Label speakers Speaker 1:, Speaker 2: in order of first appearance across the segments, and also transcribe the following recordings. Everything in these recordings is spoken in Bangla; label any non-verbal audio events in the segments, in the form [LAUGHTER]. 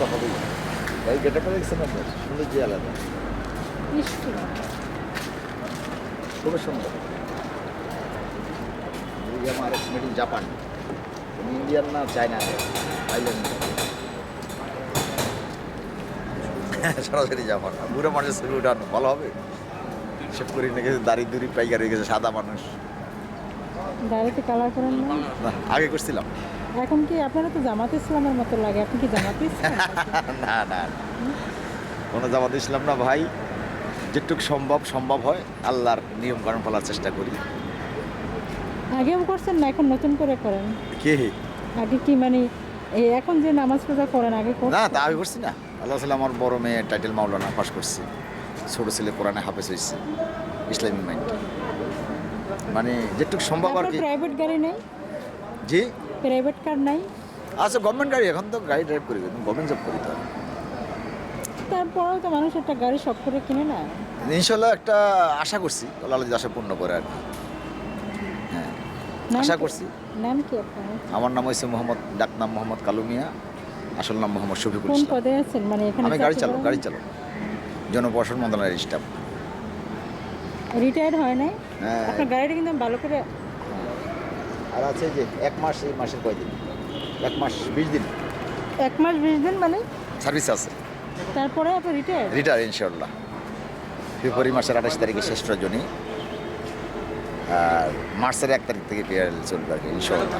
Speaker 1: তো হবেই। এই গেটআপটা দেখছেন আপনার সুন্দর যে আলাদা। খুবই সুন্দর। আমার মেড ইন জাপান। ইন্ডিয়ান না চায়না? থাইল্যান্ড। [LAUGHS] সরাসরি জাপান। বুড়ো মানুষের ছবি উঠানো ভালো হবে? সব করে নিয়ে গেছে দাড়ি দুড়ি পাইকার হয়ে গেছে সাদা মানুষ।
Speaker 2: কালার করেন না।
Speaker 1: আগে করছিলাম
Speaker 2: এখন কি আপনারা তো জামাতে ইসলামের মতো লাগে? আপনি কি জামাতে ইসলাম? [LAUGHS]
Speaker 1: না না। কোনো জামাত ইসলাম না ভাই। যেটুকু সম্ভব সম্ভব হয় আল্লাহর নিয়ম কানুন ফেলার চেষ্টা করি।
Speaker 2: আগেও করছেন না এখন নতুন করে করেন?
Speaker 1: কে?
Speaker 2: আগে কি মানে এই এখন যে নামাজ পূজা করেন আগে?
Speaker 1: না তা আমি করছি না। আল্লাহ সাল্লাম আমার বড় মেয়ে টাইটেল মাওলানা পাস করছে। ছোট ছেলে কোরআনে হাফেজ হয়েছে ইসলামিক মাইন্ড। মানে যেটুকু সম্ভব আর কি।
Speaker 2: প্রাইভেট গাড়ি নেই?
Speaker 1: জি?
Speaker 2: প্রাইভেট কার নাই।
Speaker 1: আচ্ছা গভর্নমেন্ট গাড়ি এখন তো গাড়ি ড্রাইভ করি গভর্নমেন্ট জব করি তো
Speaker 2: তারপরেও তো মানুষ একটা গাড়ি শখ করে কিনে না।
Speaker 1: ইনশাল্লাহ একটা আশা করছি আল্লাহ যদি আশা পূর্ণ করে আর কি। হ্যাঁ আশা? করছি।
Speaker 2: নাম কি আপনার?
Speaker 1: আমার নাম হয়েছে মোহাম্মদ ডাক নাম মোহাম্মদ কালুমিয়া আসল নাম মোহাম্মদ শফিকুল
Speaker 2: কোন পদে আছেন? মানে এখানে
Speaker 1: আমি গাড়ি চালক গাড়ি চালক। জনপ্রশাসন মন্ত্রণালয়ের স্টাফ
Speaker 2: রিটায়ার্ড হয় নাই?
Speaker 1: হ্যাঁ।
Speaker 2: আপনার গাড়িটা কিন্তু আমি ভালো করে
Speaker 1: আর আছে যে এক মাস এই মাসের কয়দিন? এক মাস বিশ দিন।
Speaker 2: এক মাস বিশ দিন মানে?
Speaker 1: সার্ভিস আছে।
Speaker 2: তারপরে আপনি রিটায়ার্ড
Speaker 1: রিটায়ার ইনশাল্লাহ ফেব্রুয়ারি মাসের আঠাশ তারিখে শেষ রজনী। আর মার্চের এক তারিখ থেকে পিআরএল চলবে আর কি ইনশাল্লাহ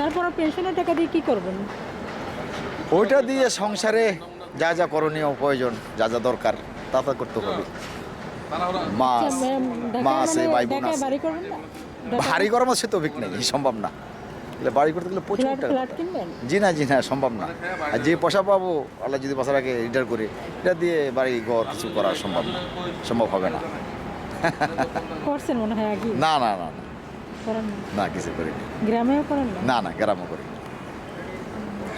Speaker 2: তারপরে পেনশনের টাকা দিয়ে কি করবেন?
Speaker 1: ওইটা দিয়ে সংসারে যা যা করণীয় প্রয়োজন যা যা দরকার তা তা করতে হবে।
Speaker 2: আচ্ছা,
Speaker 1: মা আছে
Speaker 2: মানে
Speaker 1: ভাই বোন আছে। ভারী গরম আছে তো অভিক নেই সম্ভব না। বাড়ি করতে গেলে প্রচুর টাকা। জি না জি না সম্ভব না। আর যে পয়সা পাবো আল্লাহ যদি বছর আগে রিটায়ার করে এটা দিয়ে বাড়ি ঘর কিছু করা সম্ভব না সম্ভব হবে না।
Speaker 2: করছেন মনে হয় আগে?
Speaker 1: না না না না।
Speaker 2: করেন
Speaker 1: কিছু করিনি।
Speaker 2: গ্রামেও করেন না?
Speaker 1: না গ্রামও করি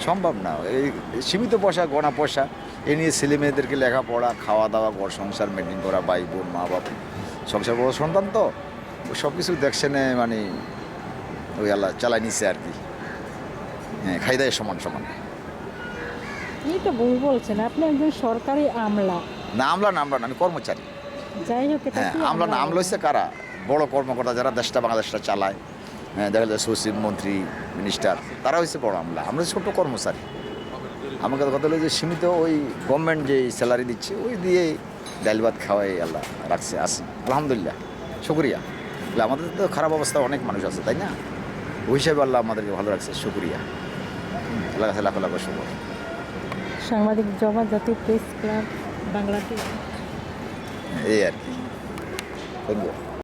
Speaker 1: সম্ভব না এই সীমিত পয়সা গণা পয়সা এ নিয়ে ছেলে মেয়েদেরকে লেখাপড়া খাওয়া দাওয়া ঘর সংসার মেনটেন করা ভাই বোন মা বাপ সংসার বড় সন্তান তো। সব কিছু দেখছে না মানে ওই আল্লাহ চালাই নিচ্ছে আর কি। হ্যাঁ খাই দেয় সমান সমান।
Speaker 2: এই তো ভুল বলছেন আপনি একজন সরকারি আমলা।
Speaker 1: না আমলা না আমলা না আমি কর্মচারী।
Speaker 2: যাই হোক
Speaker 1: হ্যাঁ আমলা না আমলা? হচ্ছে কারা? বড় কর্মকর্তা যারা দেশটা বাংলাদেশটা চালায়। হ্যাঁ দেখা যায় সচিব মন্ত্রী মিনিস্টার তারা হচ্ছে বড় আমলা। আমরা ছোট কর্মচারী। আমাকে কথা হলো যে সীমিত ওই গভর্নমেন্ট যে স্যালারি দিচ্ছে ওই দিয়ে ডাল ভাত খাওয়াই আল্লাহ রাখছে আসি আলহামদুলিল্লাহ শুক্রিয়া। আমাদের তো খারাপ অবস্থা অনেক মানুষ আছে তাই না? ওই হিসাবে আল্লাহ আমাদেরকে ভালো রাখছে শুক্রিয়া। আল্লাহ কাছে লাখ লাখ শুভ
Speaker 2: সাংবাদিক জমা জাতীয় প্রেস ক্লাব বাংলাদেশ।
Speaker 1: এই আর কি। Thank you.